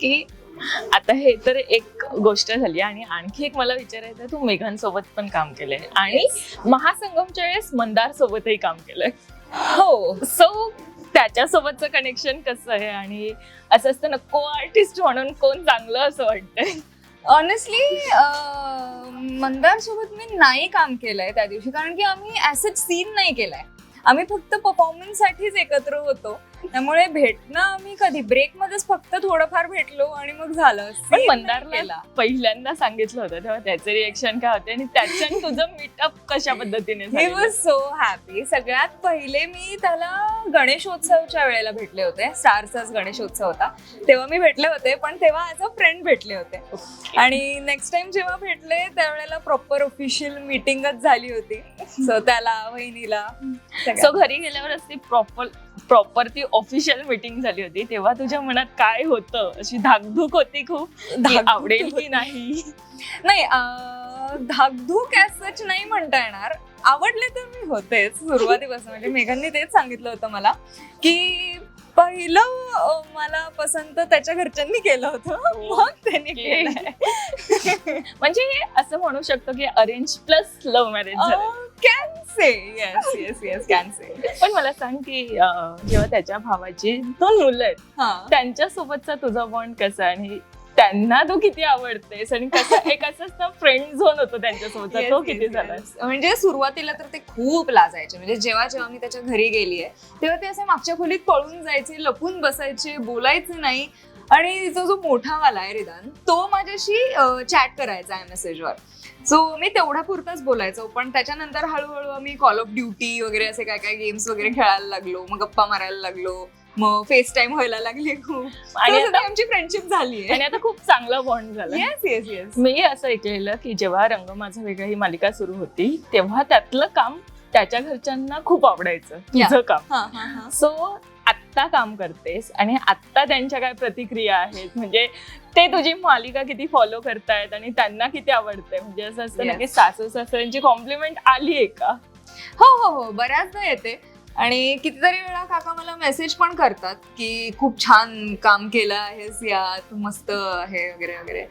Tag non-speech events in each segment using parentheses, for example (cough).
की आता हे तर एक गोष्ट झाली आणि आणखी एक मला विचारायचं तू मेघन सोबत पण काम केलंय आणि महासंगमच्या वेळेस मंदार सोबतही काम केलंय. हो. सो त्याच्यासोबतचं कनेक्शन कसं आहे? आणि असं असतं ना को आर्टिस्ट म्हणून कोण चांगलं असं वाटतंय? ऑनेस्टली मंदार सोबत मी नाही काम केलंय त्या दिवशी कारण की आम्ही ऍसेट सीन नाही केलाय. आम्ही फक्त परफॉर्मन्स साठीच एकत्र होतो. त्यामुळे भेटणं आम्ही कधी? ब्रेक मध्येच फक्त थोडंफार भेटलो आणि मग झालं. पण मंदारला. पहिल्यांदा सांगितलं होतं तेव्हा त्याचे रिएक्शन काय होते आणि त्याच्यात तुझं मीटअप कशा पद्धतीने ही? वॉज सो हॅपी सगळ्यात पहिले मी त्याला गणेशोत्सवच्या वेळेला भेटले होते. स्टारचाच गणेशोत्सव होता. तेव्हा मी भेटले होते पण तेव्हा ॲज अ फ्रेंड भेटले होते. आणि नेक्स्ट टाइम जेव्हा भेटले त्यावेळेला प्रॉपर ऑफिशियल मीटिंगच झाली होती. सो त्याला वहिनीला सो घरी गेल्यावरच ती प्रॉपर प्रॉपर ती ऑफिशियल मीटिंग झाली होती. तेव्हा तुझ्या मनात काय होतं? अशी धाकधूक होती खूप? की धाकधूक आवडेल की नाही? नाही अं, धाकधूक सच नाही म्हणता येणार. आवडले तर मी होतेच सुरुवातीपासून. म्हणजे मेघांनी तेच सांगितलं होतं मला की पहिलं अं, मला पसंत त्याच्या घरच्यांनी केलं होतं. मग त्यांनी केलंय. म्हणजे असं म्हणू शकतो की अरेंज प्लस लव्ह मॅरेज झालं. Can say yes yes yes can say पण मला सांग की अं, जेव्हा त्याच्या भावाची दोन मुलं आहेत हा. त्यांच्या सोबतचा तुझा बॉन्ड कसा? आणि त्यांना तू किती आवडतेस आणि कसं (laughs) एक असं फ्रेंड झोन होतो त्यांच्यासोबतचा Yes, तो yes, किती yes. झाला? म्हणजे सुरुवातीला तर ते खूप लाजायचे. म्हणजे जेव्हा जेव्हा मी त्याच्या घरी गेलीये तेव्हा ते असे मागच्या खोलीत पळून जायचे लपून बसायचे बोलायचे नाही. आणि जो जो मोठा वाला आहे रिदान तो माझ्याशी चॅट करायचा आहे मेसेजवर सो मी तेवढ्या पुरताच बोलायचो पण त्याच्यानंतर हळूहळू आम्ही कॉल ऑफ ड्युटी वगैरे असे काय काय गेम्स वगैरे खेळायला लागलो मग गप्पा मारायला लागलो मग फेस टाइम व्हायला लागले खूप. आणि आमची फ्रेंडशिप झाली आणि आता खूप चांगला बॉन्ड झाला. येस येस येस मी असं ऐकलेलं की जेव्हा रंग माझा वेगळा ही मालिका सुरू होती तेव्हा त्यातलं काम त्याच्या घरच्यांना खूप आवडायचं तुझं काम. सो आत्ता काम करतेस आणि आत्ता त्यांच्या काय प्रतिक्रिया आहेत? म्हणजे ते तुझी मालिका किती फॉलो करतायत आणि त्यांना किती आवडते म्हणजे असं असतं ना. की सासू सासऱ्यांची कॉम्प्लिमेंट आली आहे का? हो हो हो. बऱ्याचदा येते. आणि कितीतरी वेळा काका मला मेसेज पण करतात की खूप छान काम केलं आहेस यात मस्त आहे वगैरे वगैरे.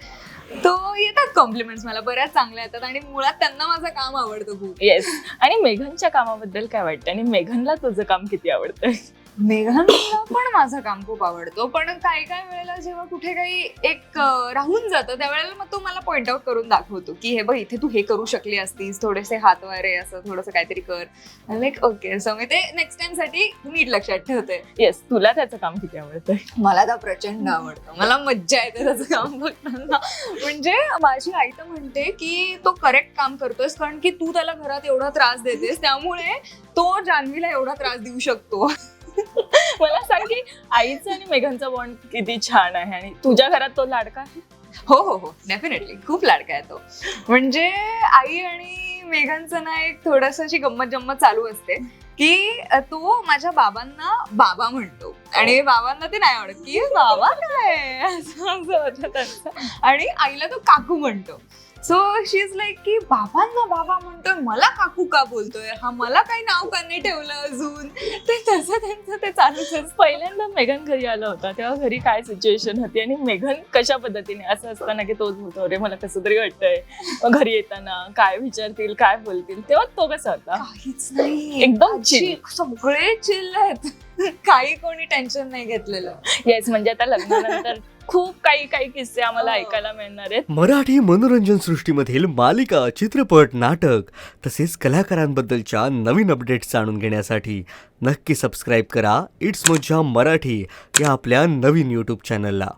तो येतात कॉम्प्लिमेंट्स मला बऱ्याच चांगल्या येतात आणि मुळात त्यांना माझं काम आवडतं खूप. येस आणि मेघनच्या कामाबद्दल काय वाटतं? आणि मेघनला तुझं काम किती आवडतं? मेघांना पण माझं काम खूप आवडतो. पण काही काही वेळेला जेव्हा कुठे काही एक अं, राहून जातं त्यावेळेला मग तो मला पॉइंट आउट करून दाखवतो की हे बघ इथे तू हे करू शकली असतीस थोडेसे हात वारे असं थोडंसं काहीतरी कर. लाईक ओके सो मी ते नेक्स्ट टाइमसाठी नीट लक्षात ठेवते. येस तुला त्याचं काम किती आवडतं? मला तर प्रचंड आवडतं. मला मज्जा येते त्याचं काम बघताना. म्हणजे माझी आई तर म्हणते की तो करेक्ट काम करतोयस कारण की तू त्याला घरात एवढा त्रास देतेस त्यामुळे तो जान्हवीला एवढा त्रास देऊ शकतो. मला सांग की आईचं आणि मेघनचा बॉन्ड किती छान आहे आणि तुझ्या घरात तो लाडका आहे? हो हो हो. डेफिनेटली खूप लाडका आहे तो. म्हणजे आई आणि मेघांचं ना एक थोडस अशी गंमत जम्मत चालू असते की तो माझ्या बाबांना बाबा म्हणतो. आणि बाबांना ते नाही आवडत. की बाबा काय? आणि आईला तो काकू म्हणतो. सो शी इज लाईक की बाबांना बाबा म्हणतोय मला काकू का बोलतोय? हा मला काही नाव का नाही ठेवलं अजून. ते तसं त्यांचं ते चालूच असतं पहिल्यांदा मेघन घरी आला होता तेव्हा घरी काय सिच्युएशन होती आणि मेघन कशा पद्धतीने असं असताना की तोच बोलतो अरे मला कसं तरी वाटतंय मग घरी येताना काय विचारतील काय बोलतील? तेव्हा तो कसा होता? काहीच नाही. एकदम आजी. सगळे चिल आहेत. (laughs) काही कोणी टेन्शन नाही घेतलेलं. येस म्हणजे आता लग्नानंतर खूप काही काही किस्से आम्हाला हो. ऐकायला मिळणार आहेत. मराठी मनोरंजन सृष्टीमधील मालिका चित्रपट नाटक तसेच कलाकारांबद्दलच्या नवीन अपडेट्स जाणून घेण्यासाठी नक्की सबस्क्राईब करा. इट्स मज्जा मराठी या आपल्या नवीन यूट्यूब चॅनलला